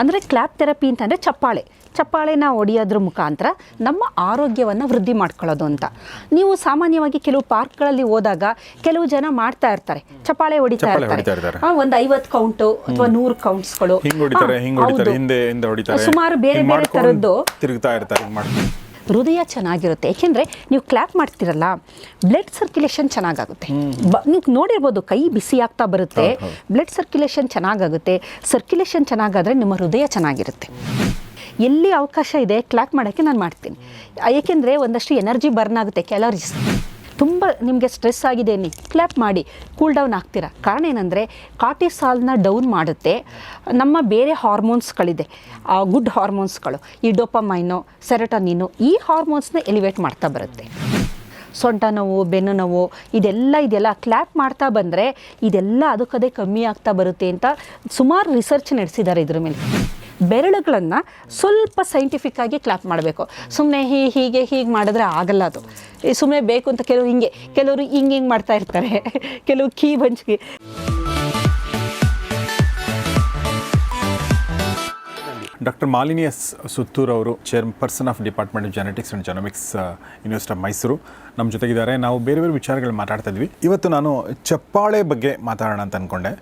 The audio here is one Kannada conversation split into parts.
ಅಂದರೆ ಕ್ಲ್ಯಾಪ್ ಥೆರಪಿ ಅಂತಂದರೆ ಚಪ್ಪಾಳೆ. ಚಪ್ಪಾಳೆನ ಹೊಡೆಯೋದ್ರ ಮುಖಾಂತರ ನಮ್ಮ ಆರೋಗ್ಯವನ್ನು ವೃದ್ಧಿ ಮಾಡ್ಕೊಳ್ಳೋದು ಅಂತ. ನೀವು ಸಾಮಾನ್ಯವಾಗಿ ಕೆಲವು ಪಾರ್ಕ್ಗಳಲ್ಲಿ ಹೋದಾಗ ಕೆಲವು ಜನ ಮಾಡ್ತಾ ಇರ್ತಾರೆ. ಚಪ್ಪಾಳೆ ಹೊಡಿತಾ ಇರ್ತಾರೆ. ಒಂದು ಐವತ್ತು ಕೌಂಟು ಅಥವಾ ನೂರು ಕೌಂಟ್ಸ್ಗಳು ಸುಮಾರು ಬೇರೆ ಬೇರೆ ತರದ್ದು ಥರದ್ದು ತಿರುಗ್ತಾ ಇರ್ತಾರೆ ಹೃದಯ ಚೆನ್ನಾಗಿರುತ್ತೆ. ಏಕೆಂದರೆ ನೀವು ಕ್ಲ್ಯಾಪ್ ಮಾಡ್ತಿರಲ್ಲ ಬ್ಲಡ್ ಸರ್ಕ್ಯುಲೇಷನ್ ಚೆನ್ನಾಗಾಗುತ್ತೆ. ಬ ನೀವು ನೋಡಿರ್ಬೋದು ಕೈ ಬಿಸಿ ಆಗ್ತಾ ಬರುತ್ತೆ ಬ್ಲಡ್ ಸರ್ಕ್ಯುಲೇಷನ್ ಚೆನ್ನಾಗಾಗುತ್ತೆ. ಸರ್ಕ್ಯುಲೇಷನ್ ಚೆನ್ನಾಗಾದರೆ ನಿಮ್ಮ ಹೃದಯ ಚೆನ್ನಾಗಿರುತ್ತೆ. ಎಲ್ಲಿ ಅವಕಾಶ ಇದೆ ಕ್ಲ್ಯಾಪ್ ಮಾಡೋಕ್ಕೆ ನಾನು ಮಾಡ್ತೀನಿ. ಏಕೆಂದರೆ ಒಂದಷ್ಟು ಎನರ್ಜಿ ಬರ್ನ್ ಆಗುತ್ತೆ ಕ್ಯಾಲರೀಸ್ ತುಂಬ ನಿಮಗೆ ಸ್ಟ್ರೆಸ್ ಆಗಿದೆ ನೀ ಕ್ಲ್ಯಾಪ್ ಮಾಡಿ. ಕೂಲ್ ಡೌನ್ ಆಗ್ತೀರಾ? ಕಾರಣ ಏನಂದರೆ ಕಾರ್ಟಿಸಾಲ್ನ ಡೌನ್ ಮಾಡುತ್ತೆ. ನಮ್ಮ ಬೇರೆ ಹಾರ್ಮೋನ್ಸ್ಗಳಿದೆ ಗುಡ್ ಹಾರ್ಮೋನ್ಸ್ಗಳು ಈ ಡೋಪಮೈನು ಸೆರಟನಿನು ಈ ಹಾರ್ಮೋನ್ಸ್ನ ಎಲಿವೇಟ್ ಮಾಡ್ತಾ ಬರುತ್ತೆ. ಸೊಂಟ ನೋವು, ಬೆನ್ನು ನೋವು, ಇದೆಲ್ಲ ಇದೆಲ್ಲ ಕ್ಲ್ಯಾಪ್ ಮಾಡ್ತಾ ಬಂದರೆ ಇದೆಲ್ಲ ಅದಕ್ಕದೇ ಕಮ್ಮಿ ಆಗ್ತಾ ಬರುತ್ತೆ ಅಂತ ಸುಮಾರು ರಿಸರ್ಚ್ ನಡೆಸಿದ್ದಾರೆ ಇದ್ರ ಮೇಲೆ. ಬೆರಳುಗಳನ್ನು ಸ್ವಲ್ಪ ಸೈಂಟಿಫಿಕ್ ಆಗಿ ಕ್ಲಾಪ್ ಮಾಡಬೇಕು. ಸುಮ್ಮನೆ ಹೀ, ಹೀಗೆ ಹೀಗೆ ಮಾಡಿದ್ರೆ ಆಗಲ್ಲ ಅದು. ಸುಮ್ಮನೆ ಬೇಕು ಅಂತ ಕೆಲವರು ಹಿಂಗೆ ಕೆಲವರು ಹಿಂಗೆ ಹಿಂಗೆ ಮಾಡ್ತಾ ಇರ್ತಾರೆ. ಕೆಲವು ಕೀ ಬಂಚ್ಗೆ ಡಾಕ್ಟರ್ ಮಾಲಿನಿ ಎಸ್ ಸುತ್ತೂರ್ ಅವರು chairperson of department of genetics and genomics university of Mysuru ನಮ್ಮ ಜೊತೆಗಿದ್ದಾರೆ. ನಾವು ಬೇರೆ ಬೇರೆ ವಿಚಾರಗಳು ಮಾತಾಡ್ತಾ ಇದ್ವಿ. ಇವತ್ತು ನಾನು ಚಪ್ಪಾಳೆ ಬಗ್ಗೆ ಮಾತಾಡೋಣ ಅಂತ ಅಂದ್ಕೊಂಡೆ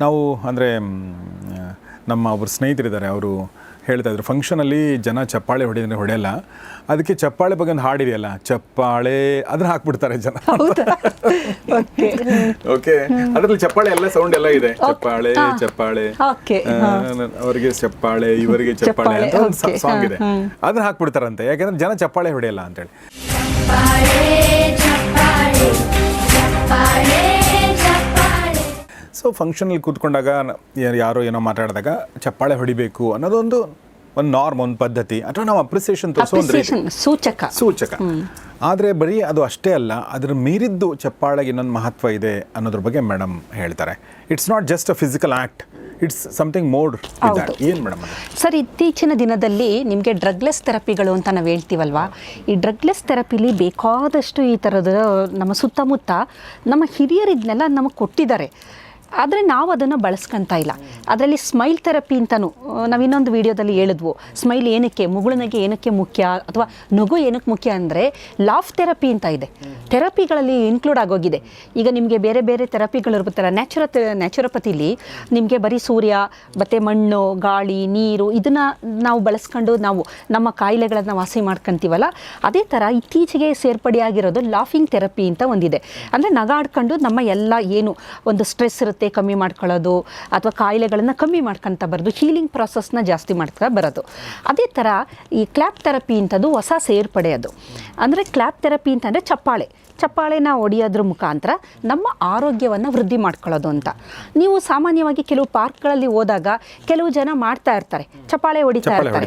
ನಾವು ಅಂದರೆ ನಮ್ಮ ಒಬ್ಬರು ಸ್ನೇಹಿತರಿದ್ದಾರೆ ಅವರು ಹೇಳ್ತಾ ಇದ್ರು ಫಂಕ್ಷನಲ್ಲಿ ಜನ ಚಪ್ಪಾಳೆ ಹೊಡೆದ್ರೆ ಹೊಡೆಯಲ್ಲ ಅದಕ್ಕೆ ಚಪ್ಪಾಳೆ ಬಗ್ಗೆ ಒಂದು ಹಾಡಿದೆಯಲ್ಲ ಚಪ್ಪಾಳೆ ಅದನ್ನ ಹಾಕ್ಬಿಡ್ತಾರೆ ಜನ. ಹೌದಾ? ಓಕೆ ಓಕೆ ಅದ್ರಲ್ಲಿ ಚಪ್ಪಾಳೆ ಎಲ್ಲ ಸೌಂಡ್ ಎಲ್ಲ ಇದೆ. ಚಪ್ಪಾಳೆ ಚಪ್ಪಾಳೆ Okay, ಅವರಿಗೆ ಚಪ್ಪಾಳೆ ಇವರಿಗೆ ಚಪ್ಪಾಳೆ. ಅಂತ ಒಂದು ಸಾಂಗ್ ಇದೆ. ಅದನ್ನ ಹಾಕ್ಬಿಡ್ತಾರಂತೆ. ಯಾಕಂದ್ರೆ ಜನ ಚಪ್ಪಾಳೆ ಹೊಡೆಯಲ್ಲ ಅಂತೇಳಿ. ಚಪ್ಪಾಳೆ ಚಪ್ಪಾಳೆ ಚಪ್ಪಾಳೆ ಸೊ ಫಂಕ್ಷನಲ್ಲಿ ಕೂತ್ಕೊಂಡಾಗ ಯಾರೋ ಏನೋ ಮಾತಾಡಿದಾಗ ಚಪ್ಪಾಳೆ ಹೊಡಿಬೇಕು ಅನ್ನೋದೊಂದು ಒಂದು ನಾರ್ಮ್ ಒಂದು ಪದ್ಧತಿ ಅಥವಾ ನಾವು ಅಪ್ರಿಸಿಯೇಷನ್ ತೋರಿಸೋ ಸೂಚಕ. ಸೂಚಕ. ಆದರೆ ಬರೀ ಅದು ಅಷ್ಟೇ ಅಲ್ಲ ಅದರ ಮೀರಿದ್ದು ಚಪ್ಪಾಳೆಗೆ ಇನ್ನೊಂದು ಮಹತ್ವ ಇದೆ ಅನ್ನೋದ್ರ ಬಗ್ಗೆ ಮೇಡಮ್ ಹೇಳ್ತಾರೆ. It's not just a physical act it's something mode ಹೌದು. ಏನು ಮೇಡಮ್ ಸರ್ ಇತ್ತೀಚಿನ ದಿನದಲ್ಲಿ ನಿಮಗೆ ಡ್ರಗ್ಲೆಸ್ ಥೆರಪಿಗಳು ಅಂತ ನಾವು ಹೇಳ್ತೀವಲ್ವಾ? ಈ ಡ್ರಗ್ಲೆಸ್ ಥೆರಪಿಲಿ ಬೇಕಾದಷ್ಟು ಈ ಥರದ ನಮ್ಮ ಸುತ್ತಮುತ್ತ ನಮ್ಮ ಹಿರಿಯರಿದ್ನೆಲ್ಲ ನಮಗೆ ಕೊಟ್ಟಿದ್ದಾರೆ. ಆದರೆ ನಾವು ಅದನ್ನು ಬಳಸ್ಕೊಂತ ಇಲ್ಲ. ಅದರಲ್ಲಿ ಸ್ಮೈಲ್ ಥೆರಪಿ ಅಂತಲೂ ನಾವು ಇನ್ನೊಂದು ವಿಡಿಯೋದಲ್ಲಿ ಹೇಳಿದ್ವು. ಸ್ಮೈಲ್ ಏನಕ್ಕೆ, ಮುಗುಳುನಗೆ ಏನಕ್ಕೆ ಮುಖ್ಯ, ಅಥವಾ ನಗು ಏನಕ್ಕೆ ಮುಖ್ಯ ಅಂದರೆ ಲಾಫ್ ಥೆರಪಿ ಅಂತ ಇದೆ. ಥೆರಪಿಗಳಲ್ಲಿ ಇನ್ಕ್ಲೂಡ್ ಆಗೋಗಿದೆ. ಈಗ ನಿಮಗೆ ಬೇರೆ ಬೇರೆ ಥೆರಪಿಗಳು ಇರ್ಬೋದಲ್ಲ ನ್ಯಾಚುರ ನ್ಯಾಚುರಪತಿಲಿ ನಿಮಗೆ ಬರೀ ಸೂರ್ಯ, ಮತ್ತು ಮಣ್ಣು, ಗಾಳಿ, ನೀರು, ಇದನ್ನು ನಾವು ಬಳಸ್ಕೊಂಡು ನಾವು ನಮ್ಮ ಕಾಯಿಲೆಗಳನ್ನು ವಾಸಿ ಮಾಡ್ಕೊಂತೀವಲ್ಲ, ಅದೇ ಥರ ಇತ್ತೀಚೆಗೆ ಸೇರ್ಪಡೆಯಾಗಿರೋದು ಲಾಫಿಂಗ್ ಥೆರಪಿ ಅಂತ ಒಂದಿದೆ. ಅಂದರೆ ನಗಾಡ್ಕೊಂಡು ನಮ್ಮ ಎಲ್ಲ ಏನು ಒಂದು ಸ್ಟ್ರೆಸ್ ಇರುತ್ತೆ ಕಮ್ಮಿ ಮಾಡ್ಕೊಳ್ಳೋದು ಅಥವಾ ಕಾಯಿಲೆಗಳನ್ನು ಕಮ್ಮಿ ಮಾಡ್ಕೊತ ಬರೋದು ಹೀಲಿಂಗ್ ಪ್ರಾಸೆಸ್ನ ಜಾಸ್ತಿ ಮಾಡ್ತಾ ಬರೋದು. ಅದೇ ಥರ ಈ ಕ್ಲ್ಯಾಪ್ ಥೆರಪಿ ಅಂತದ್ದು ಹೊಸ ಸೇರ್ಪಡೆ ಅದು ಅಂದರೆ ಕ್ಲ್ಯಾಪ್ ಥೆರಪಿ ಅಂತಂದರೆ ಚಪ್ಪಾಳೆ. ಚಪ್ಪಾಳೆನ ಹೊಡೆಯೋದ್ರ ಮುಖಾಂತರ ನಮ್ಮ ಆರೋಗ್ಯವನ್ನು ವೃದ್ಧಿ ಮಾಡ್ಕೊಳ್ಳೋದು ಅಂತ. ನೀವು ಸಾಮಾನ್ಯವಾಗಿ ಕೆಲವು ಪಾರ್ಕ್ಗಳಲ್ಲಿ ಹೋದಾಗ ಕೆಲವು ಜನ ಮಾಡ್ತಾ ಇರ್ತಾರೆ. ಚಪ್ಪಾಳೆ ಹೊಡಿತಾ ಇರ್ತಾರೆ.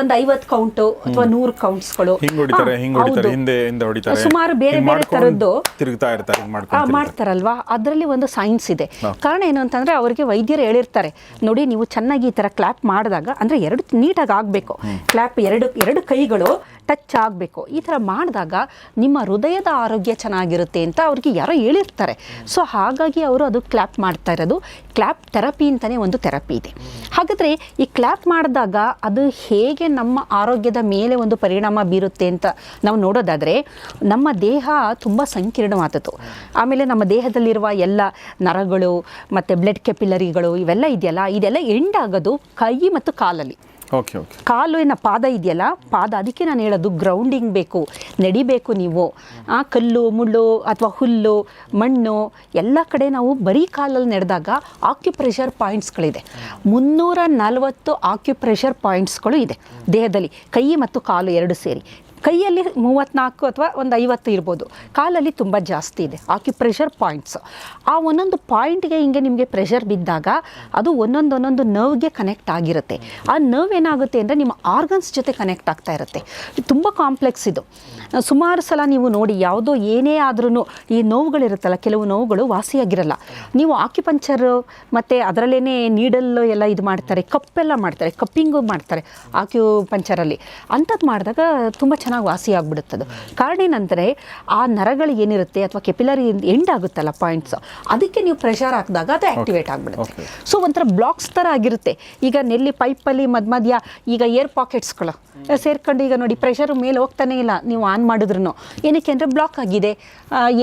ಒಂದು ಐವತ್ತು ಕೌಂಟು ಅಥವಾ ನೂರು ಕೌಂಟ್ಸ್ಗಳು ಸುಮಾರು ಬೇರೆ ಬೇರೆ ತರದ್ದು ಥರದ್ದು ಮಾಡ್ತಾರಲ್ವಾ? ಅದರಲ್ಲಿ ಒಂದು ಸೈನ್ಸ್ ಇದೆ. ಕಾರಣ ಏನು ಅಂತಂದ್ರೆ ಅವರಿಗೆ ವೈದ್ಯರು ಹೇಳಿರ್ತಾರೆ ನೋಡಿ ನೀವು ಚೆನ್ನಾಗಿ ಈ ತರ ಕ್ಲಾಪ್ ಮಾಡಿದಾಗ ಅಂದ್ರೆ ಎರಡು ನೀಟಾಗಿ ಆಗಬೇಕು. ಕ್ಲ್ಯಾಪ್ ಎರಡು ಎರಡು ಕೈಗಳು ಟಚ್ ಆಗಬೇಕು. ಈ ಥರ ಮಾಡಿದಾಗ ನಿಮ್ಮ ಹೃದಯದ ಆರೋಗ್ಯ ಚೆನ್ನಾಗಿರುತ್ತೆ ಅಂತ ಅವ್ರಿಗೆ ಯಾರೋ ಹೇಳಿರ್ತಾರೆ. ಸೊ ಹಾಗಾಗಿ ಅವರು ಅದು ಕ್ಲ್ಯಾಪ್ ಮಾಡ್ತಾ ಇರೋದು. ಕ್ಲ್ಯಾಪ್ ಥೆರಪಿ ಅಂತಲೇ ಒಂದು ಥೆರಪಿ ಇದೆ. ಹಾಗಾದರೆ ಈ ಕ್ಲ್ಯಾಪ್ ಮಾಡಿದಾಗ ಅದು ಹೇಗೆ ನಮ್ಮ ಆರೋಗ್ಯದ ಮೇಲೆ ಒಂದು ಪರಿಣಾಮ ಬೀರುತ್ತೆ ಅಂತ ನಾವು ನೋಡೋದಾದರೆ ನಮ್ಮ ದೇಹ ತುಂಬ ಸಂಕೀರ್ಣವಾದದ್ದು. ಆಮೇಲೆ ನಮ್ಮ ದೇಹದಲ್ಲಿರುವ ಎಲ್ಲ ನರಗಳು ಮತ್ತು ಬ್ಲಡ್ ಕೆಪಿಲರಿಗಳು ಇವೆಲ್ಲ ಇದೆಯಲ್ಲ, ಇದೆಲ್ಲ ಎಂಡ್ ಆಗೋದು ಕೈ ಮತ್ತು ಕಾಲಲ್ಲಿ. Okay okay. ಕಾಲಿನ ಪಾದ ಇದೆಯಲ್ಲ, ಪಾದ, ಅದಕ್ಕೆ ನಾನು ಹೇಳೋದು ಗ್ರೌಂಡಿಂಗ್ ಬೇಕು, ನಡಿಬೇಕು ನೀವು. ಆ ಕಲ್ಲು, ಮುಳ್ಳು ಅಥವಾ ಹುಲ್ಲು, ಮಣ್ಣು, ಎಲ್ಲ ಕಡೆ ನಾವು ಬರೀ ಕಾಲಲ್ಲಿ ನಡೆದಾಗ ಆಕ್ಯುಪ್ರೆಷರ್ ಪಾಯಿಂಟ್ಸ್ಗಳಿದೆ ಮುನ್ನೂರ ನಲವತ್ತು ಆಕ್ಯುಪ್ರೆಷರ್ ಪಾಯಿಂಟ್ಸ್ಗಳು ಇದೆ ದೇಹದಲ್ಲಿ, ಕೈ ಮತ್ತು ಕಾಲು ಎರಡು ಸೇರಿ. ಕೈಯಲ್ಲಿ ಮೂವತ್ತ್ನಾಲ್ಕು ಅಥವಾ ಒಂದು ಐವತ್ತು ಇರ್ಬೋದು. ಕಾಲಲ್ಲಿ ತುಂಬ ಜಾಸ್ತಿ ಇದೆ. ಆಕ್ಯುಪ್ರೆಷರ್ ಪಾಯಿಂಟ್ಸ್ ಆ ಒಂದೊಂದು ಪಾಯಿಂಟ್ಗೆ ಹಿಂಗೆ ನಿಮಗೆ ಪ್ರೆಷರ್ ಬಿದ್ದಾಗ ಅದು ಒಂದೊಂದು ಒಂದೊಂದು ನರ್ವ್ಗೆ ಕನೆಕ್ಟ್ ಆಗಿರುತ್ತೆ. ಆ ನರ್ವ್ ಏನಾಗುತ್ತೆ ಅಂದರೆ ನಿಮ್ಮ ಆರ್ಗನ್ಸ್ ಜೊತೆ ಕನೆಕ್ಟ್ ಆಗ್ತಾ ಇರುತ್ತೆ. ತುಂಬ ಕಾಂಪ್ಲೆಕ್ಸ್ ಇದು. ಸುಮಾರು ಸಲ ನೀವು ನೋಡಿ ಯಾವುದೋ ಏನೇ ಆದ್ರೂ ಈ ನೋವುಗಳಿರುತ್ತಲ್ಲ, ಕೆಲವು ನೋವುಗಳು ವಾಸಿಯಾಗಿರಲ್ಲ. ನೀವು ಆಕ್ಯುಪಂಚರ್ ಮತ್ತು ಅದರಲ್ಲೇ ನೀಡಲ್ಲು ಎಲ್ಲ ಇದು ಮಾಡ್ತಾರೆ, ಕಪ್ಪೆಲ್ಲ ಮಾಡ್ತಾರೆ ಕಪ್ಪಿಂಗು ಮಾಡ್ತಾರೆ ಆಕ್ಯುಪಂಚರಲ್ಲಿ ಅಂಥದ್ದು ಮಾಡಿದಾಗ ತುಂಬ ಚೆನ್ನಾಗಿ ವಾಸಿ ಆಗ್ಬಿಡುತ್ತದು ಕಾರಣ ಏನಂದರೆ ಆ ನರಗಳು ಏನಿರುತ್ತೆ ಅಥವಾ ಕೆಪಿಲರಿ ಎಂಡ್ ಆಗುತ್ತಲ್ಲ ಪಾಯಿಂಟ್ಸ್ ಅದಕ್ಕೆ ನೀವು ಪ್ರೆಷರ್ ಹಾಕಿದಾಗ ಅದು ಆಕ್ಟಿವೇಟ್ ಆಗಿಬಿಡುತ್ತೆ. ಸೊ ಒಂಥರ ಬ್ಲಾಕ್ಸ್ ಥರ ಆಗಿರುತ್ತೆ. ಈಗ ನೆಲ್ಲಿ ಪೈಪಲ್ಲಿ ಮಧ್ಯ ಮಧ್ಯ ಈಗ ಏರ್ ಪಾಕೆಟ್ಸ್ಗಳು ಸೇರ್ಕೊಂಡು ಈಗ ನೋಡಿ ಪ್ರೆಷರ್ ಮೇಲೆ ಹೋಗ್ತಾನೆ ಇಲ್ಲ ನೀವು ಆನ್ ಮಾಡಿದ್ರು ಏನಕ್ಕೆ ಅಂದರೆ ಬ್ಲಾಕ್ ಆಗಿದೆ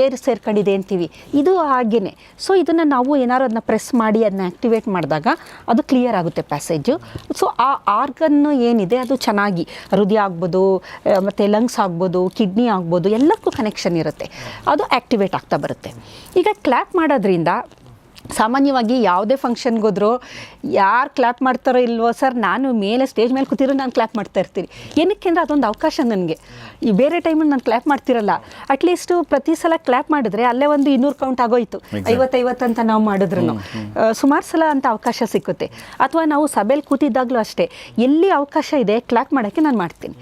ಏರ್ ಸೇರ್ಕೊಂಡಿದೆ ಅಂತೀವಿ. ಇದು ಹಾಗೇನೆ. ಸೊ ಇದನ್ನು ನಾವು ಏನಾದ್ರು ಅದನ್ನ ಪ್ರೆಸ್ ಮಾಡಿ ಅದನ್ನ ಆ್ಯಕ್ಟಿವೇಟ್ ಮಾಡಿದಾಗ ಅದು ಕ್ಲಿಯರ್ ಆಗುತ್ತೆ ಪ್ಯಾಸೇಜು ಸೊ ಆ ಆರ್ಗನ್ನು ಏನಿದೆ ಅದು ಚೆನ್ನಾಗಿ ಹೃದಯ ಆಗ್ಬೋದು ಮತ್ತು ಲಂಗ್ಸ್ ಆಗ್ಬೋದು ಕಿಡ್ನಿ ಆಗ್ಬೋದು, ಎಲ್ಲಕ್ಕೂ ಕನೆಕ್ಷನ್ ಇರುತ್ತೆ. ಅದು ಆ್ಯಕ್ಟಿವೇಟ್ ಆಗ್ತಾ ಬರುತ್ತೆ. ಈಗ ಕ್ಲ್ಯಾಪ್ ಮಾಡೋದ್ರಿಂದ ಸಾಮಾನ್ಯವಾಗಿ ಯಾವುದೇ ಫಂಕ್ಷನ್ಗೆ ಹೋದ್ರು ಯಾರು ಕ್ಲ್ಯಾಪ್ ಮಾಡ್ತಾರೋ ಇಲ್ವೋ ಸರ್ ನಾನು ಮೇಲೆ ಸ್ಟೇಜ್ ಮೇಲೆ ಕೂತಿರೋ ನಾನು ಕ್ಲ್ಯಾಪ್ ಮಾಡ್ತಾ ಇರ್ತೀನಿ. ಏನಕ್ಕೆ ಅಂದರೆ ಅದೊಂದು ಅವಕಾಶ ನನಗೆ. ಈ ಬೇರೆ ಟೈಮಲ್ಲಿ ನಾನು ಕ್ಲ್ಯಾಪ್ ಮಾಡ್ತಿರಲ್ಲ ಅಟ್ಲೀಸ್ಟು ಪ್ರತಿ ಸಲ ಕ್ಲ್ಯಾಪ್ ಮಾಡಿದ್ರೆ ಅಲ್ಲೇ ಒಂದು ಇನ್ನೂರು ಕೌಂಟ್ ಆಗೋಯ್ತು. ಐವತ್ತೈವತ್ತು ಅಂತ ನಾವು ಮಾಡಿದ್ರು ಸುಮಾರು ಸಲ ಅಂತ ಅವಕಾಶ ಸಿಕ್ಕುತ್ತೆ. ಅಥವಾ ನಾವು ಸಭೆಯಲ್ಲಿ ಕೂತಿದ್ದಾಗಲೂ ಅಷ್ಟೇ ಎಲ್ಲಿ ಅವಕಾಶ ಇದೆ ಕ್ಲ್ಯಾಪ್ ಮಾಡೋಕ್ಕೆ ನಾನು ಮಾಡ್ತೀನಿ.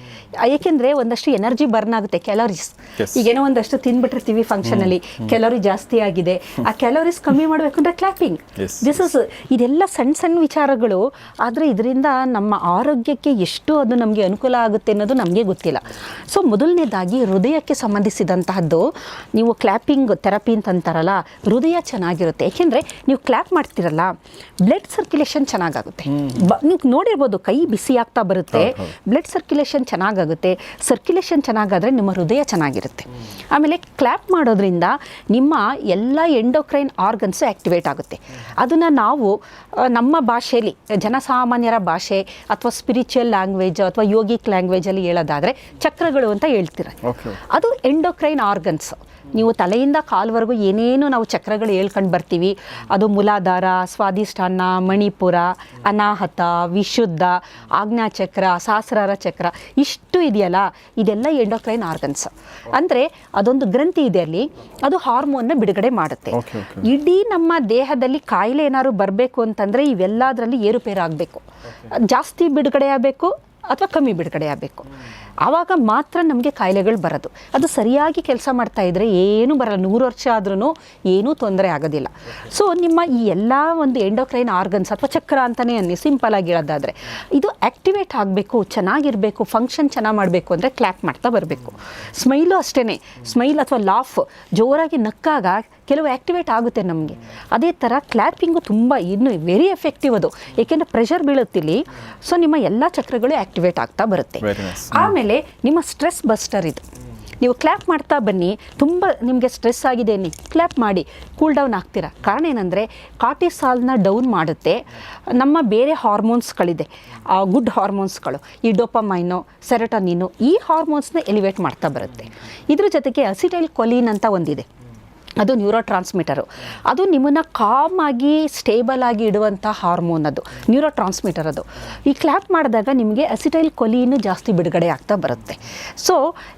ಏಕೆಂದರೆ ಒಂದಷ್ಟು ಎನರ್ಜಿ ಬರ್ನ್ ಆಗುತ್ತೆ ಕ್ಯಾಲೋರೀಸ್. ಈಗೇನೋ ಒಂದಷ್ಟು ತಿಂದ್ಬಿಟ್ಟಿರ್ತೀವಿ ಫಂಕ್ಷನಲ್ಲಿ ಕ್ಯಾಲೋರಿ ಜಾಸ್ತಿ ಆಗಿದೆ. ಆ ಕ್ಯಾಲೋರೀಸ್ ಕಮ್ಮಿ ಮಾಡಬೇಕು ಅಂದರೆ ಕ್ಲಾಪಿಂಗ್. ದಿಸ್ ಇಸ್ ಇದೆಲ್ಲ ಸಣ್ಣ ಸಣ್ಣ ವಿಚಾರಗಳು ಆದರೆ ಇದರಿಂದ ನಮ್ಮ ಆರೋಗ್ಯಕ್ಕೆ ಎಷ್ಟು ಅದು ನಮಗೆ ಅನುಕೂಲ ಆಗುತ್ತೆ ಅನ್ನೋದು ನಮಗೆ ಗೊತ್ತಿಲ್ಲ. ಸೊ ಮೊದಲನೇದಾಗಿ ಹೃದಯಕ್ಕೆ ಸಂಬಂಧಿಸಿದಂತಹದ್ದು ನೀವು ಕ್ಲ್ಯಾಪಿಂಗ್ ಥೆರಪಿ ಅಂತ ಅಂತಾರಲ್ಲ ಹೃದಯ ಚೆನ್ನಾಗಿರುತ್ತೆ. ಏಕೆಂದರೆ ನೀವು ಕ್ಲ್ಯಾಪ್ ಮಾಡ್ತಿರಲ್ಲ ಬ್ಲಡ್ ಸರ್ಕ್ಯುಲೇಷನ್ ಚೆನ್ನಾಗಾಗುತ್ತೆ. ನೀವು ನೋಡಿರ್ಬೋದು ಕೈ ಬಿಸಿ ಆಗ್ತಾ ಬರುತ್ತೆ ಬ್ಲಡ್ ಸರ್ಕ್ಯುಲೇಷನ್ ಚೆನ್ನಾಗಾಗುತ್ತೆ. ಸರ್ಕ್ಯುಲೇಷನ್ ಚೆನ್ನಾಗಾದರೆ ನಿಮ್ಮ ಹೃದಯ ಚೆನ್ನಾಗಿರುತ್ತೆ. ಆಮೇಲೆ ಕ್ಲ್ಯಾಪ್ ಮಾಡೋದ್ರಿಂದ ನಿಮ್ಮ ಎಲ್ಲ ಎಂಡೋಕ್ರೈನ್ ಆರ್ಗನ್ಸು ಆ್ಯಕ್ಟಿವೇಟ್ ಆಗುತ್ತೆ. ಅದನ್ನು ನಾವು ನಮ್ಮ ಭಾಷೆಯಲ್ಲಿ ಜನಸಾಮಾನ್ಯರ ಭಾಷೆ ಅಥವಾ ಸ್ಪಿರಿಚುವಲ್ ಲ್ಯಾಂಗ್ವೇಜ್ ಅಥವಾ ಯೋಗಿಕ್ ಲ್ಯಾಂಗ್ವೇಜಲ್ಲಿ ಹೇಳೋದಾದರೆ ಚಕ್ರಗಳು ಅಂತ ಹೇಳ್ತೀರ. ಅದು ಎಂಡೋಕ್ರೈನ್ ಆರ್ಗನ್ಸ್ ನೀವು ತಲೆಯಿಂದ ಕಾಲ್ವರೆಗೂ ಏನೇನು ನಾವು ಚಕ್ರಗಳು ಹೇಳ್ಕೊಂಡು ಬರ್ತೀವಿ. ಅದು ಮೂಲಾಧಾರ ಸ್ವಾದಿಷ್ಠಾನ ಮಣಿಪುರ ಅನಾಹತ ವಿಶುದ್ಧ ಆಜ್ಞಾಚಕ್ರ ಸಹಸ್ರಾರ ಚಕ್ರ ಇಷ್ಟು ಇದೆಯಲ್ಲ? ಇದೆಲ್ಲ ಎಂಡೋಕ್ರೈನ್ ಆರ್ಗನ್ಸ್ ಅಂದರೆ ಅದೊಂದು ಗ್ರಂಥಿ ಇದೆ ಅಲ್ಲಿ. ಅದು ಹಾರ್ಮೋನ್ನ ಬಿಡುಗಡೆ ಮಾಡುತ್ತೆ. ಇಡೀ ನಮ್ಮ ದೇಹದಲ್ಲಿ ಕಾಯಿಲೆ ಏನಾದ್ರು ಬರಬೇಕು ಅಂತಂದರೆ ಇವೆಲ್ಲದರಲ್ಲಿ ಏರುಪೇರಾಗಬೇಕು. ಜಾಸ್ತಿ ಬಿಡುಗಡೆ ಆಗಬೇಕು ಅಥವಾ ಕಮ್ಮಿ ಬಿಡುಗಡೆ ಆಗಬೇಕು. ಆವಾಗ ಮಾತ್ರ ನಮಗೆ ಕಾಯಿಲೆಗಳು ಬರೋದು. ಅದು ಸರಿಯಾಗಿ ಕೆಲಸ ಮಾಡ್ತಾ ಇದ್ದರೆ ಏನೂ ಬರಲ್ಲ. ನೂರು ವರ್ಷ ಆದ್ರೂ ಏನೂ ತೊಂದರೆ ಆಗೋದಿಲ್ಲ. ಸೊ ನಿಮ್ಮ ಈ ಎಲ್ಲ ಒಂದು ಎಂಡೋಕ್ರೈನ್ ಆರ್ಗನ್ಸ್ ಅಥವಾ ಚಕ್ರ ಅಂತಲೇ ಅನ್ನಿ ಸಿಂಪಲ್ ಆಗಿ ಹೇಳೋದಾದರೆ, ಇದು ಆ್ಯಕ್ಟಿವೇಟ್ ಆಗಬೇಕು, ಚೆನ್ನಾಗಿರಬೇಕು ಫಂಕ್ಷನ್ ಚೆನ್ನಾಗಿ ಮಾಡಬೇಕು ಅಂದರೆ ಕ್ಲ್ಯಾಕ್ ಮಾಡ್ತಾ ಬರಬೇಕು. ಸ್ಮೈಲು ಅಷ್ಟೇ ಸ್ಮೈಲ್ ಅಥವಾ ಲಾಫ್ ಜೋರಾಗಿ ನಕ್ಕಾಗ ಕೆಲವು ಆ್ಯಕ್ಟಿವೇಟ್ ಆಗುತ್ತೆ ನಮಗೆ. ಅದೇ ಥರ ಕ್ಲ್ಯಾಪಿಂಗು ತುಂಬ ಇನ್ನು ವೆರಿ ಎಫೆಕ್ಟಿವ್ ಅದು. ಏಕೆಂದರೆ ಪ್ರೆಷರ್ ಬೀಳುತ್ತಿಲ್ಲಿ ಸೊ ನಿಮ್ಮ ಎಲ್ಲ ಚಕ್ರಗಳು ಆ್ಯಕ್ಟಿವೇಟ್ ಆಗ್ತಾ ಬರುತ್ತೆ. ಆಮೇಲೆ ನಿಮ್ಮ ಸ್ಟ್ರೆಸ್ ಬಸ್ಟರ್ ಇದು. ನೀವು ಕ್ಲ್ಯಾಪ್ ಮಾಡ್ತಾ ಬನ್ನಿ ತುಂಬ ನಿಮಗೆ ಸ್ಟ್ರೆಸ್ ಆಗಿದೆ ನೀ ಕ್ಲ್ಯಾಪ್ ಮಾಡಿ ಕೂಲ್ ಡೌನ್ ಆಗ್ತೀರಾ. ಕಾರಣ ಏನಂದರೆ ಕಾರ್ಟಿಸಾಲ್ನ ಡೌನ್ ಮಾಡುತ್ತೆ. ನಮ್ಮ ಬೇರೆ ಹಾರ್ಮೋನ್ಸ್ಗಳಿದೆ ಗುಡ್ ಹಾರ್ಮೋನ್ಸ್ಗಳು ಈ ಡೋಪಮೈನು ಸೆರಟನಿನು ಈ ಹಾರ್ಮೋನ್ಸ್ನ ಎಲಿವೇಟ್ ಮಾಡ್ತಾ ಬರುತ್ತೆ. ಇದ್ರ ಜೊತೆಗೆ ಅಸಿಟೈಲ್ ಕೊಲೀನ್ ಅಂತ ಒಂದಿದೆ. ಅದು ನ್ಯೂರೋ ಟ್ರಾನ್ಸ್ಮಿಟರು ಅದು ನಿಮ್ಮನ್ನು ಕಾಮ್ ಆಗಿ ಸ್ಟೇಬಲ್ ಆಗಿ ಇಡುವಂಥ ಹಾರ್ಮೋನ್ ಅದು ನ್ಯೂರೋ ಟ್ರಾನ್ಸ್ಮಿಟರ್ ಅದು. ಈ ಕ್ಲ್ಯಾಪ್ ಮಾಡಿದಾಗ ನಿಮಗೆ ಅಸಿಟೈಲ್ ಕೊಲೀನು ಜಾಸ್ತಿ ಬಿಡುಗಡೆ ಆಗ್ತಾ ಬರುತ್ತೆ. ಸೊ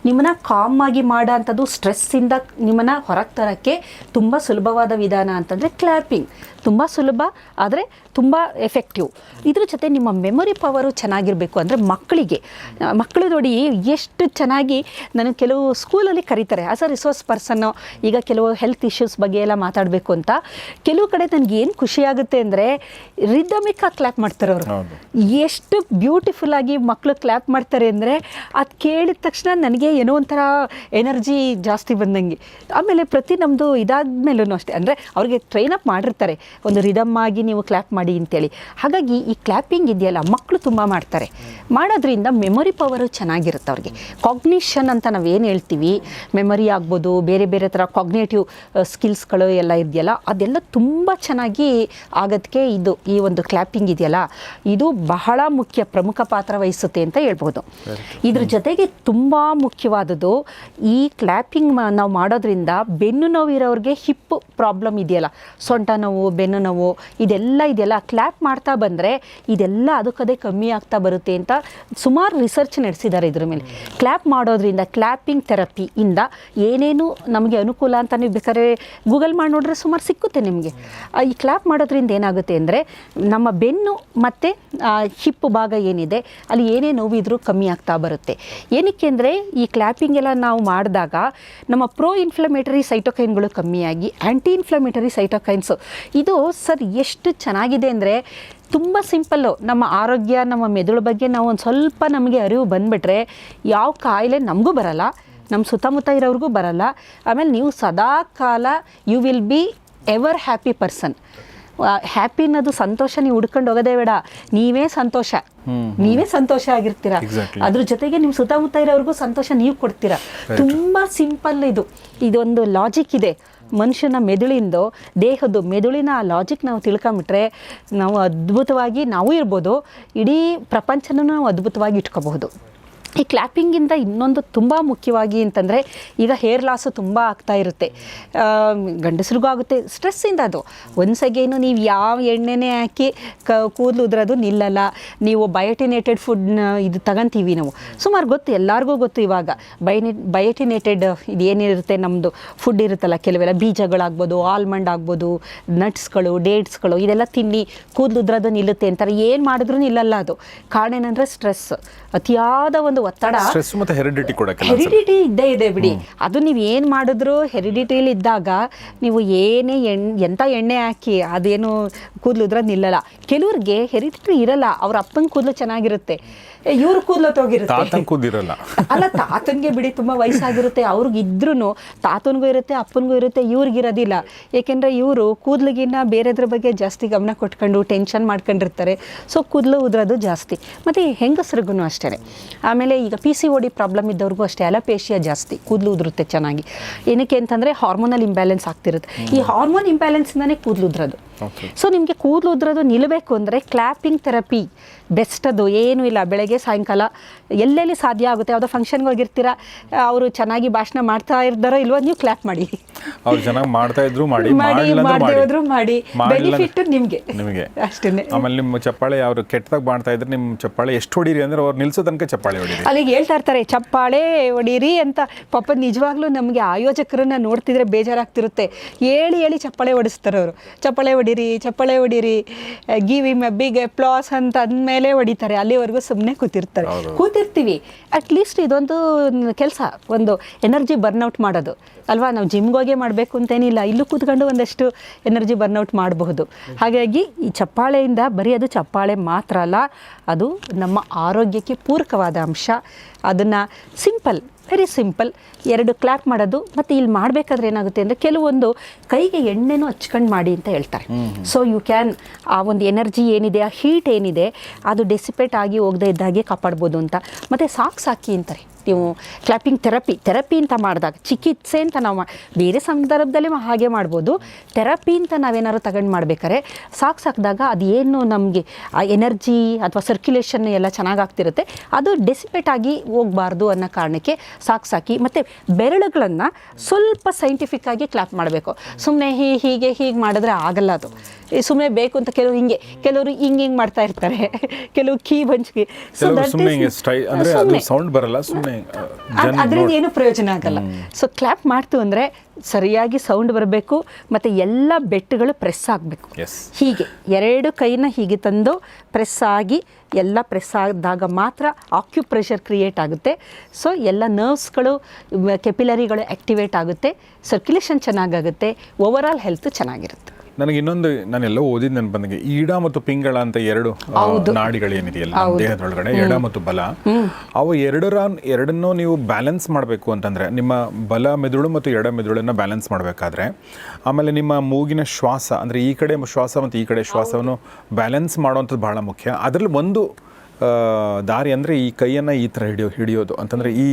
ನಿಮ್ಮನ್ನು ಕಾಮ್ ಆಗಿ ಮಾಡೋಂಥದ್ದು ಸ್ಟ್ರೆಸ್ಸಿಂದ ನಿಮ್ಮನ್ನು ಹೊರಗೆ ತರೋಕ್ಕೆ ತುಂಬ ಸುಲಭವಾದ ವಿಧಾನ ಅಂತಂದರೆ ಕ್ಲ್ಯಾಪಿಂಗ್ ತುಂಬ ಸುಲಭ, ಆದರೆ ತುಂಬ ಎಫೆಕ್ಟಿವ್ ಇದ್ರ ಜೊತೆ ನಿಮ್ಮ ಮೆಮೊರಿ ಪವರು ಚೆನ್ನಾಗಿರಬೇಕು ಅಂದರೆ ಮಕ್ಕಳಿಗೆ. ಮಕ್ಕಳು ನೋಡಿ ಎಷ್ಟು ಚೆನ್ನಾಗಿ ನನಗೆ ಕೆಲವು ಸ್ಕೂಲಲ್ಲಿ ಕರೀತಾರೆ. ಆಸ್ ಅ ರಿಸೋರ್ಸ್ ಪರ್ಸನ್ನು ಈಗ ಕೆಲವು ಹೆಲ್ತ್ ಇಶ್ಯೂಸ್ ಬಗ್ಗೆ ಎಲ್ಲ ಮಾತಾಡಬೇಕು ಅಂತ. ಕೆಲವು ಕಡೆ ನನಗೆ ಏನು ಖುಷಿಯಾಗುತ್ತೆ ಅಂದರೆ ರಿದಮಿಕಾಗಿ ಕ್ಲ್ಯಾಪ್ ಮಾಡ್ತಾರೆ ಅವರು ಎಷ್ಟು ಬ್ಯೂಟಿಫುಲ್ ಆಗಿ ಮಕ್ಕಳು ಕ್ಲ್ಯಾಪ್ ಮಾಡ್ತಾರೆ ಅಂದರೆ ಅದು ಕೇಳಿದ ತಕ್ಷಣ ನನಗೆ ಏನೋ ಒಂಥರ ಎನರ್ಜಿ ಜಾಸ್ತಿ ಬಂದಂಗೆ. ಆಮೇಲೆ ಪ್ರತಿ ನಮ್ಮದು ಇದಾದ್ಮೇಲೂ ಅಷ್ಟೇ. ಅಂದರೆ ಅವ್ರಿಗೆ ಟ್ರೈನ್ ಅಪ್ ಮಾಡಿರ್ತಾರೆ. ಒಂದು ರಿದಮ್ ಆಗಿ ನೀವು ಕ್ಲ್ಯಾಪ್ ಮಾಡಿ ಅಂತೇಳಿ. ಹಾಗಾಗಿ ಈ ಕ್ಲ್ಯಾಪಿಂಗ್ ಇದೆಯಲ್ಲ ಮಕ್ಕಳು ತುಂಬ ಮಾಡ್ತಾರೆ. ಮಾಡೋದ್ರಿಂದ ಮೆಮೊರಿ ಪವರು ಚೆನ್ನಾಗಿರುತ್ತೆ ಅವ್ರಿಗೆ. ಕಾಗ್ನಿಷನ್ ಅಂತ ನಾವೇನು ಹೇಳ್ತೀವಿ? ಮೆಮೊರಿ ಆಗ್ಬೋದು ಬೇರೆ ಬೇರೆ ಥರ ಕಾಗ್ನೇಟಿವ್ ಸ್ಕಿಲ್ಸ್ಗಳು ಎಲ್ಲ ಇದೆಯಲ್ಲ ಅದೆಲ್ಲ ತುಂಬ ಚೆನ್ನಾಗಿ ಆಗೋದಕ್ಕೆ ಇದು ಈ ಒಂದು ಕ್ಲ್ಯಾಪಿಂಗ್ ಇದೆಯಲ್ಲ ಇದು ಬಹಳ ಮುಖ್ಯ ಪ್ರಮುಖ ಪಾತ್ರ ವಹಿಸುತ್ತೆ ಅಂತ ಹೇಳ್ಬೋದು. ಇದ್ರ ಜೊತೆಗೆ ತುಂಬ ಮುಖ್ಯವಾದದ್ದು ಈ ಕ್ಲ್ಯಾಪಿಂಗ್ ನಾವು ಮಾಡೋದ್ರಿಂದ ಬೆನ್ನು ನೋವು ಇರೋರಿಗೆ ಹಿಪ್ ಪ್ರಾಬ್ಲಮ್ ಇದೆಯಲ್ಲ ಸೊಂಟ ನೋವು ಬೆನ್ನು ನೋವು ಇದೆಲ್ಲ ಇದೆಯಲ್ಲ ಕ್ಲ್ಯಾಪ್ ಮಾಡ್ತಾ ಬಂದರೆ ಇದೆಲ್ಲ ಅದಕ್ಕದೇ ಕಮ್ಮಿ ಆಗ್ತಾ ಬರುತ್ತೆ ಅಂತ ಸುಮಾರು ರಿಸರ್ಚ್ ನಡೆಸಿದ್ದಾರೆ ಇದ್ರ ಮೇಲೆ. ಕ್ಲ್ಯಾಪ್ ಮಾಡೋದ್ರಿಂದ ಕ್ಲ್ಯಾಪಿಂಗ್ ಥೆರಪಿಯಿಂದ ಏನೇನು ನಮಗೆ ಅನುಕೂಲ ಅಂತ ಬೇಕಾದ್ರೆ ಗೂಗಲ್ ಮಾಡಿ ನೋಡಿದ್ರೆ ಸುಮಾರು ಸಿಕ್ಕುತ್ತೆ ನಿಮಗೆ. ಈ ಕ್ಲಾಪ್ ಮಾಡೋದ್ರಿಂದ ಏನಾಗುತ್ತೆ ಅಂದರೆ ನಮ್ಮ ಬೆನ್ನು ಮತ್ತು ಹಿಪ್ಪು ಭಾಗ ಏನಿದೆ, ಅಲ್ಲಿ ಏನೇ ನೋವಿದ್ರೂ ಕಮ್ಮಿ ಆಗ್ತಾ ಬರುತ್ತೆ. ಏನಕ್ಕೆ ಅಂದರೆ ಈ ಕ್ಲ್ಯಾಪಿಂಗ್ ಎಲ್ಲ ನಾವು ಮಾಡಿದಾಗ ನಮ್ಮ ಪ್ರೋ ಇನ್ಫ್ಲಮೇಟರಿ ಸೈಟೋಕೈನ್ಗಳು ಕಮ್ಮಿಯಾಗಿ ಆ್ಯಂಟಿ ಇನ್ಫ್ಲಮೇಟರಿ ಸೈಟೋಕೈನ್ಸು ಇದು ಸರ್ ಎಷ್ಟು ಚೆನ್ನಾಗಿದೆ ಅಂದರೆ ತುಂಬ ಸಿಂಪಲ್ಲು ನಮ್ಮ ಆರೋಗ್ಯ, ನಮ್ಮ ಮೆದುಳು ಬಗ್ಗೆ ನಾವು ಒಂದು ಸ್ವಲ್ಪ ನಮಗೆ ಅರಿವು ಬಂದುಬಿಟ್ರೆ ಯಾವ ಕಾಯಿಲೆ ನಮಗೂ ಬರಲ್ಲ. ನಮ್ಮ ಸುತ್ತಮುತ್ತ ಇರೋರಿಗೂ ಬರಲ್ಲ. ಆಮೇಲೆ ನೀವು ಸದಾ ಕಾಲ you will be ever happy person happy ಅನ್ನೋದು ಸಂತೋಷ ನೀವು ಹುಡ್ಕೊಂಡು ಹೋಗೋದೇ ಬೇಡ. ನೀವೇ ಸಂತೋಷ. ನೀವೇ ಸಂತೋಷ ಆಗಿರ್ತೀರಾ. ಅದ್ರ ಜೊತೆಗೆ ನಿಮ್ಮ ಸುತ್ತಮುತ್ತ ಇರೋರಿಗೂ ಸಂತೋಷ ನೀವು ಕೊಡ್ತೀರಾ. ತುಂಬ ಸಿಂಪಲ್ ಇದು. ಇದೊಂದು ಲಾಜಿಕ್ ಇದೆ. ಮನುಷ್ಯನ ಮೆದುಳಿಂದ ದೇಹದ್ದು ಮೆದುಳಿನ ಆ ಲಾಜಿಕ್ ನಾವು ತಿಳ್ಕೊಂಬಿಟ್ರೆ ನಾವು ಅದ್ಭುತವಾಗಿ ನಾವು ಇರ್ಬೋದು. ಇಡೀ ಪ್ರಪಂಚನೂ ನಾವು ಅದ್ಭುತವಾಗಿ ಇಟ್ಕೋಬಹುದು. ಈ ಕ್ಲ್ಯಾಪಿಂಗಿಂದ ಇನ್ನೊಂದು ತುಂಬ ಮುಖ್ಯವಾಗಿ ಅಂತಂದರೆ ಈಗ ಹೇರ್ ಲಾಸು ತುಂಬ ಆಗ್ತಾ ಇರುತ್ತೆ. ಗಂಡಸ್ರಿಗೂ ಆಗುತ್ತೆ ಸ್ಟ್ರೆಸ್ಸಿಂದ ಅದು. ಒಂದ್ಸಗೇನು ನೀವು ಯಾವ ಎಣ್ಣೆನೇ ಹಾಕಿ ಕ, ಕೂದಲು ಉದ್ರೋದು ನಿಲ್ಲಲ್ಲ. ನೀವು ಬಯೋಟಿನೇಟೆಡ್ ಫುಡ್ನ ಇದು ತಗೊಂತೀವಿ ನಾವು. ಸುಮಾರು ಗೊತ್ತು, ಎಲ್ಲರಿಗೂ ಗೊತ್ತು ಇವಾಗ. ಬಯೋನಿ ಬಯೋಟಿನೇಟೆಡ್ ಇದು ಏನಿರುತ್ತೆ ನಮ್ಮದು ಫುಡ್ ಇರುತ್ತಲ್ಲ, ಕೆಲವೆಲ್ಲ ಬೀಜಗಳಾಗ್ಬೋದು ಆಲ್ಮಂಡ್ ಆಗ್ಬೋದು ನಟ್ಸ್ಗಳು ಡೇಟ್ಸ್ಗಳು ಇದೆಲ್ಲ ತಿನ್ನಿ, ಕೂದಲು ಉದ್ರೋದು ನಿಲ್ಲುತ್ತೆ ಅಂತಾರೆ. ಏನು ಮಾಡಿದ್ರೂ ನಿಲ್ಲಲ್ಲ ಅದು. ಕಾರಣ ಏನಂದರೆ ಸ್ಟ್ರೆಸ್ ಅತಿಯಾದ ಒಂದು ಒತ್ತಡ ಹೆರಿಡಿಟಿ ಹೆರಿಡಿಟಿ ಇದ್ದೇ ಇದೆ ಬಿಡಿ. ಅದು ನೀವು ಏನು ಮಾಡಿದ್ರು ಹೆರಿಡಿಟಿಲಿ ಇದ್ದಾಗ ನೀವು ಏನೇ ಎಣ್ ಎಂಥ ಎಣ್ಣೆ ಹಾಕಿ ಅದೇನು ಕೂದಲು ಇದ್ರೆ ನಿಲ್ಲಲ್ಲ. ಕೆಲವ್ರಿಗೆ ಹೆರಿಡಿಟಿ ಇರಲ್ಲ. ಅವ್ರ ಅಪ್ಪನ ಕೂದಲು ಚೆನ್ನಾಗಿರುತ್ತೆ. ಇವ್ರ ಕೂದಲು ತಾತನ್ ಕೂದಿರಲ್ಲ. ಅಲ್ಲ ತಾತನ್ಗೆ ಬಿಡಿ ತುಂಬಾ ವಯಸ್ಸಾಗಿರುತ್ತೆ. ಅವ್ರಿಗೆ ಇದ್ರೂ ತಾತನಿಗೂ ಇರುತ್ತೆ ಅಪ್ಪನಿಗೂ ಇರುತ್ತೆ ಇವ್ರಿಗಿರೋದಿಲ್ಲ. ಏಕೆಂದ್ರೆ ಇವರು ಕೂದಲಿಗಿನ್ನ ಬೇರೆದ್ರ ಬಗ್ಗೆ ಜಾಸ್ತಿ ಗಮನ ಕೊಟ್ಕೊಂಡು ಟೆನ್ಷನ್ ಮಾಡ್ಕೊಂಡಿರ್ತಾರೆ. ಸೊ ಕೂದಲು ಉದ್ರೋದು ಜಾಸ್ತಿ. ಮತ್ತು ಹೆಂಗಸ್ರಿಗೂ ಅಷ್ಟೇ ಆಮೇಲೆ ಈಗ P C O D problem ಇದ್ದವ್ರಿಗೂ ಅಷ್ಟೇ ಅಲಪೇಶಿಯಾ ಜಾಸ್ತಿ ಕೂದಲು ಉದುರುತ್ತೆ ಚೆನ್ನಾಗಿ. ಏನಕ್ಕೆ ಅಂತಂದರೆ ಹಾರ್ಮೋನಲ್ ಇಂಬ್ಯಾಲೆನ್ಸ್ ಆಗ್ತಿರುತ್ತೆ. ಈ ಹಾರ್ಮೋನ್ ಇಂಬ್ಯಾಲೆನ್ಸಿಂದನೇ ಕೂದಲು ಉದ್ರೋದು. ಸೊ ನಿಮಗೆ ಕೂದಲು ಉದ್ರೋದು ನಿಲ್ಲಬೇಕು ಅಂದರೆ ಕ್ಲ್ಯಾಪಿಂಗ್ ಥೆರಪಿ ಬೆಸ್ಟ್ ಅದು ಏನೂ ಇಲ್ಲ. ಬೆಳಗ್ಗೆ ಸಾಯಂಕಾಲ ಎಲ್ಲೆಲ್ಲಿ ಸಾಧ್ಯ ಆಗುತ್ತೆ? ಯಾವುದೋ ಫಂಕ್ಷನ್ಗೆ ಹೋಗಿರ್ತೀರಾ? ಅವರು ಚೆನ್ನಾಗಿ ಭಾಷಣ ಮಾಡ್ತಾ ಇದ್ದಾರೋ ಇಲ್ವೋ ನೀವು ಕ್ಲಾಪ್ ಮಾಡಿ. ಅವ್ರು ಚೆನ್ನಾಗಿ ಮಾಡ್ತಾ ಇದ್ರು ಮಾಡಿ ಮಾಡಿ ಮಾಡದೇ ಮಾಡಿ. ಬೆನಿಫಿಟ್ ನಿಮಗೆ. ನಿಮಗೆ. ಅಷ್ಟೇ ಆಮೇಲೆ ನಿಮ್ಮ ಚಪ್ಪಾಳೆ ಅವರು ಕೆಟ್ಟದಾಗಿ ಮಾಡ್ತಾ ಇದ್ರೆ ನಿಮ್ಮ ಚಪ್ಪಾಳೆ ಎಷ್ಟು ಹೊಡೀರಿ ಅಂದ್ರೆ ಅವ್ರು ನಿಲ್ಸೋ ತನಕ ಚಪ್ಪಾಳೆ ಹೊಡೀರಿ. ಅಲ್ಲಿಗೆ ಹೇಳ್ತಾ ಇರ್ತಾರೆ ಚಪ್ಪಾಳೆ ಹೊಡೀರಿ ಅಂತ. ಪಾಪ ನಿಜವಾಗ್ಲೂ ನಮಗೆ ಆಯೋಜಕರನ್ನ ನೋಡ್ತಿದ್ರೆ ಬೇಜಾರಾಗ್ತಿರುತ್ತೆ. ಹೇಳಿ ಹೇಳಿ ಚಪ್ಪಾಳೆ ಹೊಡಿಸ್ತಾರೆ ಅವರು. ಚಪ್ಪಾಳೆ ಹೊಡೀರಿ ಚಪ್ಪಾಳೆ ಹೊಡೀರಿ. Give him a big applause ಅಂತ ಅಂದಮೇಲೆ ಹೊಡಿತಾರೆ ಅಲ್ಲಿವರೆಗೂ ಸುಮ್ಮನೆ ಕೂತಿರ್ತಾರೆ. ಕೂತಿರ್ತೀವಿ. ಅಟ್ಲೀಸ್ಟ್ ಇದೊಂದು ಕೆಲಸ ಒಂದು ಎನರ್ಜಿ ಬರ್ನೌಟ್ ಮಾಡೋದು. ಅಲ್ವಾ? ನಾವು ಜಿಮ್ಗೆ ಹೋಗಿ ಮಾಡಬೇಕು ಅಂತೇನಿಲ್ಲ ಇಲ್ಲೂ ಕೂತ್ಕೊಂಡು ಒಂದಷ್ಟು ಎನರ್ಜಿ ಬರ್ನೌಟ್ ಮಾಡಬಹುದು. ಹಾಗಾಗಿ ಈ ಚಪ್ಪಾಳೆಯಿಂದ ಬರೀ ಅದು ಚಪ್ಪಾಳೆ ಮಾತ್ರ ಅಲ್ಲ ಅದು ನಮ್ಮ ಆರೋಗ್ಯಕ್ಕೆ ಪೂರಕವಾದ ಅಂಶ. ಅದನ್ನು ಸಿಂಪಲ್ ವೆರಿ ಸಿಂಪಲ್ ಎರಡು ಕ್ಲಾಪ್ ಮಾಡೋದು ಮತ್ತು ಇಲ್ಲಿ ಮಾಡಬೇಕಾದ್ರೆ ಏನಾಗುತ್ತೆ ಅಂದರೆ ಕೆಲವೊಂದು ಕೈಗೆ ಎಣ್ಣೆನೂ ಹಚ್ಕೊಂಡು ಮಾಡಿ ಅಂತ ಹೇಳ್ತಾರೆ. ಸೊ ಯು ಕ್ಯಾನ್ ಆ ಒಂದು ಎನರ್ಜಿ ಏನಿದೆ ಆ ಹೀಟ್ ಏನಿದೆ ಅದು ಡೆಸಿಪೇಟ್ ಆಗಿ ಹೋಗದೇ ಇದ್ದಾಗೆ ಕಾಪಾಡ್ಬೋದು ಅಂತ. ಮತ್ತು ಸಾಕ್ಸ್ ಹಾಕಿ ಅಂತಾರೆ. ನೀವು ಕ್ಲಾಪಿಂಗ್ ಥೆರಪಿ ಥೆರಪಿ ಅಂತ ಮಾಡಿದಾಗ ಚಿಕಿತ್ಸೆ ಅಂತ ನಾವು ಬೇರೆ ಸಂದರ್ಭದಲ್ಲಿ ಹಾಗೆ ಮಾಡ್ಬೋದು. ಥೆರಪಿ ಅಂತ ನಾವೇನಾದ್ರು ತಗೊಂಡು ಮಾಡ್ಬೇಕಾದ್ರೆ ಸಾಕು ಸಾಕಿದಾಗ ಅದು ಏನು ನಮಗೆ ಆ ಎನರ್ಜಿ ಅಥವಾ ಸರ್ಕ್ಯುಲೇಷನ್ ಎಲ್ಲ ಚೆನ್ನಾಗಿ ಆಗ್ತಿರುತ್ತೆ ಅದು ಡೆಸಿಪೇಟ್ ಆಗಿ ಹೋಗಬಾರ್ದು ಅನ್ನೋ ಕಾರಣಕ್ಕೆ ಸಾಕು ಸಾಕಿ ಮತ್ತು ಬೆರಳುಗಳನ್ನು ಸ್ವಲ್ಪ ಸೈಂಟಿಫಿಕ್ ಆಗಿ ಕ್ಲಾಪ್ ಮಾಡಬೇಕು. ಸುಮ್ಮನೆ ಹೀ ಹೀಗೆ ಹೀಗೆ ಮಾಡಿದ್ರೆ ಆಗಲ್ಲ ಅದು. ಸುಮ್ಮನೆ ಬೇಕು ಅಂತ ಕೆಲವರು ಹಿಂಗೆ ಕೆಲವರು ಹಿಂಗೆ ಹಿಂಗೆ ಮಾಡ್ತಾ ಇರ್ತಾರೆ. ಕೆಲವು ಕೀ ಬಂಚ್ಗೆ ಸೌಂಡ್ ಬರಲ್ಲ ಸುಮ್ಮನೆ ಅದರಿಂದ ಏನು ಪ್ರಯೋಜನ ಆಗಲ್ಲ. ಸೊ ಕ್ಲ್ಯಾಪ್ ಮಾಡ್ತು ಅಂದರೆ ಸರಿಯಾಗಿ ಸೌಂಡ್ ಬರಬೇಕು ಮತ್ತು ಎಲ್ಲ ಬೆಟ್ಟುಗಳು ಪ್ರೆಸ್ ಆಗಬೇಕು. ಹೀಗೆ ಎರಡು ಕೈನ ಹೀಗೆ ತಂದು ಪ್ರೆಸ್ ಆಗಿ ಎಲ್ಲ ಪ್ರೆಸ್ ಆದಾಗ ಮಾತ್ರ ಆಕ್ಯುಪ್ರೆಷರ್ ಕ್ರಿಯೇಟ್ ಆಗುತ್ತೆ. ಸೊ ಎಲ್ಲ ನರ್ವ್ಸ್ಗಳು ಕೆಪಿಲರಿಗಳು ಆ್ಯಕ್ಟಿವೇಟ್ ಆಗುತ್ತೆ. ಸರ್ಕ್ಯುಲೇಷನ್ ಚೆನ್ನಾಗಾಗುತ್ತೆ. ಓವರಾಲ್ ಹೆಲ್ತ್ ಚೆನ್ನಾಗಿರುತ್ತೆ. ನನಗೆ ಇನ್ನೊಂದು ನಾನೆಲ್ಲ ಓದಿದ ನನ್ ಬಂದಂಗೆ ಈಡ ಮತ್ತು ಪಿಂಗಳ ಅಂತ ಎರಡು ನಾಡಿಗಳೇನಿದೆಯಲ್ಲ ದೇಹದೊಳಗಡೆ ಎಡ ಮತ್ತು ಬಲ. ಅವು ಎರಡರ ಎರಡನ್ನೂ ನೀವು ಬ್ಯಾಲೆನ್ಸ್ ಮಾಡಬೇಕು ಅಂತಂದ್ರೆ ನಿಮ್ಮ ಬಲ ಮೆದುಳು ಮತ್ತು ಎಡ ಮೆದುಳನ್ನು ಬ್ಯಾಲೆನ್ಸ್ ಮಾಡಬೇಕಾದ್ರೆ ಆಮೇಲೆ ನಿಮ್ಮ ಮೂಗಿನ ಶ್ವಾಸ ಅಂದ್ರೆ ಈ ಕಡೆ ಶ್ವಾಸ ಮತ್ತು ಈ ಕಡೆ ಶ್ವಾಸವನ್ನು ಬ್ಯಾಲೆನ್ಸ್ ಮಾಡುವಂಥದ್ದು ಬಹಳ ಮುಖ್ಯ. ಅದರಲ್ಲಿ ಒಂದು ದಾರಿ ಅಂದರೆ ಈ ಕೈಯನ್ನು ಈ ಥರ ಹಿಡಿಯೋ ಹಿಡಿಯೋದು ಅಂತಂದರೆ ಈ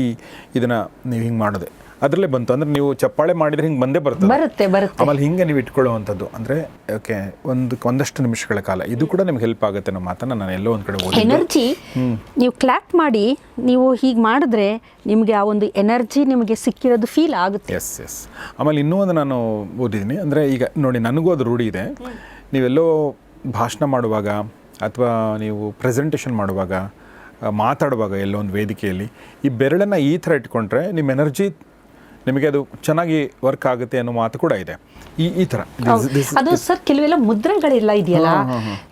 ಇದನ್ನು ನೀವು ಹಿಂಗೆ ಮಾಡೋದೆ. ಅದರಲ್ಲೇ ಬಂತು. ಅಂದ್ರೆ ನೀವು ಚಪ್ಪಾಳೆ ಮಾಡಿದ್ರೆ ಹಿಂಗೆ ಬಂದೇ ಬರ್ತದೆ. ಬರುತ್ತೆ ಬರುತ್ತೆ. ಆಮೇಲೆ ಹಿಂಗೆ ನೀವು ಇಟ್ಕೊಳ್ಳುವಂಥದ್ದು. ಅಂದರೆ ಓಕೆ ಒಂದು ಒಂದಷ್ಟು ನಿಮಿಷಗಳ ಕಾಲ. ಇದು ಕೂಡ ನಿಮ್ಗೆ ಹೆಲ್ಪ್ ಆಗುತ್ತೆ ನಮ್ಮ ಮಾತನ್ನ ನಾನು ಎಲ್ಲೋ ಒಂದು ಕಡೆ ಓದಿ ಎನರ್ಜಿ ನೀವು ಕ್ಲಾಪ್ ಮಾಡಿ ನೀವು ಹೀಗೆ ಮಾಡಿದ್ರೆ ನಿಮಗೆ ಆ ಒಂದು ಎನರ್ಜಿ ನಿಮಗೆ ಸಿಕ್ಕಿರೋದು ಫೀಲ್ ಆಗುತ್ತೆ. ಎಸ್ ಎಸ್ ಆಮೇಲೆ ಇನ್ನೂ ಒಂದು ನಾನು ಓದಿದ್ದೀನಿ. ಅಂದರೆ ಈಗ ನೋಡಿ ನನಗೂ ಅದು ರೂಢಿ ಇದೆ. ನೀವೆಲ್ಲೋ ಭಾಷಣ ಮಾಡುವಾಗ ಅಥವಾ ನೀವು ಪ್ರೆಸೆಂಟೇಷನ್ ಮಾಡುವಾಗ ಮಾತಾಡುವಾಗ ಎಲ್ಲೋ ಒಂದು ವೇದಿಕೆಯಲ್ಲಿ ಈ ಬೆರಳನ್ನು ಈ ಥರ ಇಟ್ಕೊಂಡ್ರೆ ನಿಮ್ಮ ಎನರ್ಜಿ ನಿಮಗೆ ಅದು ಚೆನ್ನಾಗಿ ವರ್ಕ್ ಆಗುತ್ತೆ ಅನ್ನೋ ಮಾತು ಕೂಡ ಇದೆ. ಈ ಈ ಥರ ಅದು ಸರ್ ಕೆಲವೆಲ್ಲ ಮುದ್ರೆಗಳೆಲ್ಲ ಇದೆಯಲ್ಲ?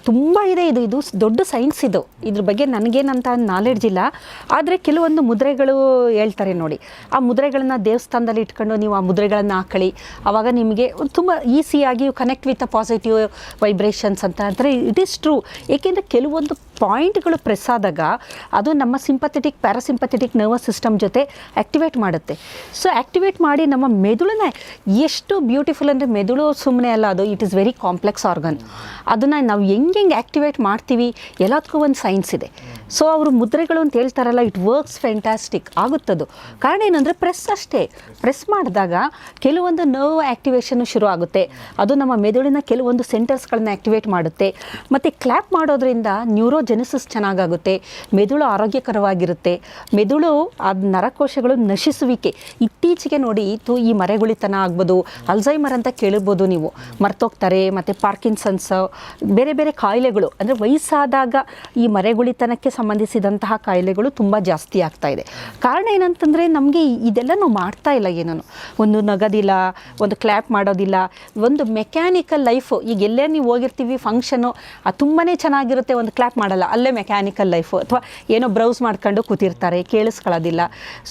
ತುಂಬಾ ಇದೆ ಇದು. ಇದು ದೊಡ್ಡ ಸೈನ್ಸ್ ಇದು. ಇದ್ರ ಬಗ್ಗೆ ನನಗೇನಂತ ನಾಲೆಡ್ಜ್ ಇಲ್ಲ. ಆದರೆ ಕೆಲವೊಂದು ಮುದ್ರೆಗಳು ಹೇಳ್ತಾರೆ ನೋಡಿ. ಆ ಮುದ್ರೆಗಳನ್ನ ದೇವಸ್ಥಾನದಲ್ಲಿ ಇಟ್ಕೊಂಡು ನೀವು ಆ ಮುದ್ರೆಗಳನ್ನ ಹಾಕೊಳ್ಳಿ ಆವಾಗ ನಿಮಗೆ ತುಂಬ ಈಸಿಯಾಗಿ connect with a positive vibrations ಅಂತ. ಅಂದರೆ ಇಟ್ ಈಸ್ ಟ್ರೂ ಏಕೆಂದರೆ ಕೆಲವೊಂದು ಪಾಯಿಂಟ್ಗಳು ಪ್ರೆಸ್ ಆದಾಗ ಅದು ನಮ್ಮ ಸಿಂಪಥೆಟಿಕ್, ಪ್ಯಾರಾಸಿಂಪಥೆಟಿಕ್ ನರ್ವಸ್ ಸಿಸ್ಟಮ್ ಜೊತೆ ಆ್ಯಕ್ಟಿವೇಟ್ ಮಾಡುತ್ತೆ. ಸೊ ಆ್ಯಕ್ಟಿವೇಟ್ ಮಾಡಿ ನಮ್ಮ ಮೆದುಳನ್ನ ಎಷ್ಟು ಬ್ಯೂಟಿಫುಲ್ ಅಂದರೆ ಮೆದುಳು ಸುಮ್ಮನೆ ಅಲ್ಲ ಅದು it is very complex organ ಅದನ್ನು ನಾವು ಹೆಂಗೆ ಹೆಂಗೆ ಆ್ಯಕ್ಟಿವೇಟ್ ಮಾಡ್ತೀವಿ, ಎಲ್ಲದಕ್ಕೂ ಒಂದು ಸೈನ್ಸ್ ಇದೆ. ಸೊ ಅವರು ಮುದ್ರೆಗಳು ಅಂತ ಹೇಳ್ತಾರಲ್ಲ ಇಟ್ ವರ್ಕ್ಸ್ ಫ್ಯಾಂಟಾಸ್ಟಿಕ್ ಆಗುತ್ತದು. ಕಾರಣ ಏನಂದರೆ ಪ್ರೆಸ್ ಅಷ್ಟೇ. ಪ್ರೆಸ್ ಮಾಡಿದಾಗ ಕೆಲವೊಂದು ನರ್ವ್ ಆ್ಯಕ್ಟಿವೇಷನ್ ಶುರು ಆಗುತ್ತೆ. ಅದು ನಮ್ಮ ಮೆದುಳಿನ ಕೆಲವೊಂದು ಸೆಂಟರ್ಸ್ಗಳನ್ನ ಆ್ಯಕ್ಟಿವೇಟ್ ಮಾಡುತ್ತೆ. ಮತ್ತು ಕ್ಲ್ಯಾಪ್ ಮಾಡೋದ್ರಿಂದ ನ್ಯೂರೋಜೆನಿಸಿಸ್ ಚೆನ್ನಾಗಾಗುತ್ತೆ. ಮೆದುಳು ಆರೋಗ್ಯಕರವಾಗಿರುತ್ತೆ. ಮೆದುಳು ಅದು ನರಕೋಶಗಳು ನಶಿಸುವಿಕೆ. ಇತ್ತೀಚೆಗೆ ನೋಡಿ ತು ಈ ಮರೆಗುಳಿತನ ಆಗ್ಬೋದು ಅಲ್ಝೈಮರ್ ಅಂತ ಕೇಳಿರ್ಬೋದು ನೀವು. ಮರ್ತೋಗ್ತಾರೆ, ಮತ್ತು ಪಾರ್ಕಿನ್ಸನ್ಸ್, ಬೇರೆ ಬೇರೆ ಕಾಯಿಲೆಗಳು. ಅಂದರೆ ವಯಸ್ಸಾದಾಗ ಈ ಮರೆಗುಳಿತನಕ್ಕೆ ಸಂಬಂಧಿಸಿದಂತಹ ಕಾಯಿಲೆಗಳು ತುಂಬ ಜಾಸ್ತಿ ಆಗ್ತಾ ಇದೆ. ಕಾರಣ ಏನಂತಂದರೆ ನಮಗೆ ಇದೆಲ್ಲ ನಾವು ಮಾಡ್ತಾ ಇಲ್ಲ ಏನೂ ಒಂದು ನಗದಿಲ್ಲ, ಒಂದು ಕ್ಲ್ಯಾಪ್ ಮಾಡೋದಿಲ್ಲ. ಒಂದು ಮೆಕ್ಯಾನಿಕಲ್ ಲೈಫು ಈಗ ಎಲ್ಲೇ ನೀವು ಹೋಗಿರ್ತೀವಿ ಫಂಕ್ಷನು ಅದು ತುಂಬಾ ಚೆನ್ನಾಗಿರುತ್ತೆ ಒಂದು ಕ್ಲ್ಯಾಪ್ ಮಾಡಲ್ಲ. ಅಲ್ಲೇ ಮೆಕ್ಯಾನಿಕಲ್ ಲೈಫು ಅಥವಾ ಏನೋ ಬ್ರೌಸ್ ಮಾಡ್ಕೊಂಡು ಕೂತಿರ್ತಾರೆ ಕೇಳಿಸ್ಕೊಳ್ಳೋದಿಲ್ಲ.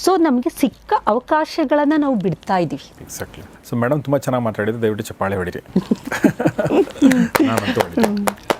ಸೊ ನಮಗೆ ಸಿಕ್ಕ ಅವಕಾಶಗಳನ್ನು ನಾವು ಬಿಡ್ತಾ ಇದ್ದೀವಿ ಎಕ್ಸಾಕ್ಟ್ಲಿ ಸೊ ಮೇಡಮ್ ತುಂಬ ಚೆನ್ನಾಗಿ ಮಾತಾಡಿದ್ದು ದಯವಿಟ್ಟು ಚಪ್ಪಾಳೆ ಹೊಡಿರಿ.